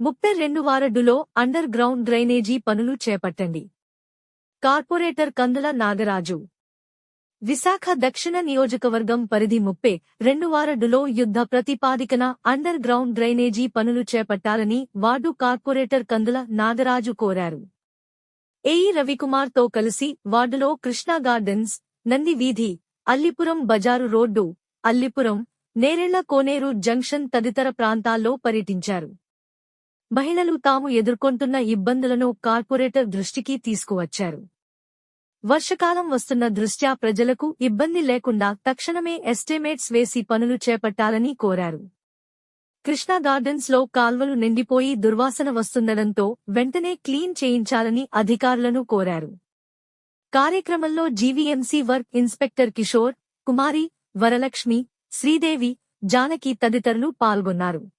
ముప్పై రెండు వారడ్డులో under ground drainage పనులు చేపట్టండి. కార్పొరేటర్ కందుల నాగరాజు. విశాఖ దక్షిణ నియోజకవర్గం పరిధి ముప్పై రెండు వారడ్డులో యుద్ధ ప్రతిపాదికన అండర్ గ్రౌండ్ డ్రైనేజీ పనులు చేపట్టాలని వార్డు కార్పొరేటర్ కందుల నాగరాజు కోరారు. ఏఈ రవికుమార్తో కలిసి వార్డులో కృష్ణా గార్డెన్స్ నంది వీధి అల్లిపురం బజారు రోడ్డు అల్లిపురం నేరెళ్ళ కోనేరు జంక్షన్ తదితర ప్రాంతాల్లో పర్యటించారు. మహిళలు తాము ఎదుర్కొంటున్న ఇబ్బందులను కార్పొరేటర్ దృష్టికి తీసుకువచ్చారు. వర్షకాలం వస్తున్న దృష్ట్యా ప్రజలకు ఇబ్బంది లేకుండా తక్షణమే ఎస్టిమేట్స్ వేసి పనులు చేపట్టాలని కోరారు. కృష్ణా గార్డెన్స్లో కాల్వలు నిండిపోయి దుర్వాసన వస్తుండడంతో వెంటనే క్లీన్ చేయించాలని అధికారులను కోరారు. కార్యక్రమంలో GVMC work inspector Kishore Kumari Varalakshmi Sridevi Janaki తదితరులు పాల్గొన్నారు.